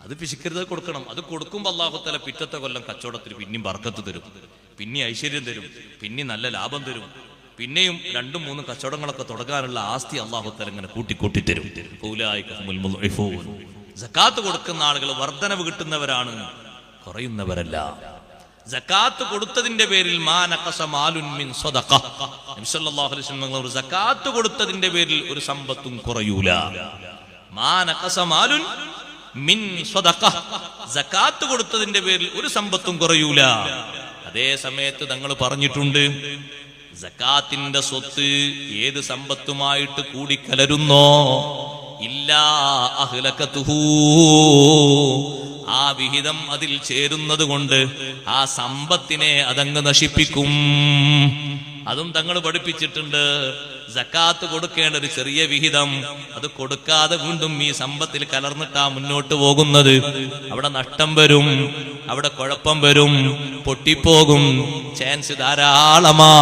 അത് പിശിക്കരുത് കൊടുക്കണം. അത് കൊടുക്കുമ്പോൾ അള്ളാഹുത്തല പിറ്റത്തെ കൊല്ലം കച്ചവടത്തിന് പിന്നെയും വർക്കത്ത് തരും. പിന്നെ ഐശ്വര്യം തരും. പിന്നെ നല്ല ലാഭം തരും. പിന്നെയും രണ്ടും മൂന്നും കച്ചവടങ്ങളൊക്കെ തുടങ്ങാനുള്ള ആസ്തി അള്ളാഹുത്തല ഇങ്ങനെ കൂട്ടിക്കൂട്ടി തരും ജക്കാത്ത്. കൊടുക്കുന്ന ആളുകൾ വർധനവ് കിട്ടുന്നവരാണ്. കുറയുന്നവരല്ല. ജക്കാത്ത് കൊടുത്തതിന്റെ പേരിൽ കൊടുത്തതിന്റെ പേരിൽ ഒരു സമ്പത്തും കുറയൂല. മാ നഖസ മിൻ. സക്കാത്ത് കൊടുത്തതിന്റെ പേരിൽ ഒരു സമ്പത്തും കുറയൂല. അതേ സമയത്ത് തങ്ങൾ പറഞ്ഞിട്ടുണ്ട് ജക്കാത്തിന്റെ സ്വത്ത് ഏത് സമ്പത്തുമായിട്ട് കൂടിക്കലരുന്നോ? ഇല്ലാ അഹ്ലകതുഹു ആ വിഹിതം അതിൽ ചേരുന്നത് കൊണ്ട് ആ സമ്പത്തിനെ അതങ്ങ് നശിപ്പിക്കും. അതും തങ്ങൾ പഠിപ്പിച്ചിട്ടുണ്ട് ജക്കാത്ത് കൊടുക്കേണ്ട ഒരു ചെറിയ വിഹിതം. അത് കൊടുക്കാതെ വീണ്ടും ഈ സമ്പത്തിൽ കലർന്നിട്ടാ മുന്നോട്ട് പോകുന്നത്. അവിടെ നഷ്ടം വരും അവിടെ കുഴപ്പം വരും പൊട്ടിപ്പോകും. ചാൻസ് ധാരാളമാണ്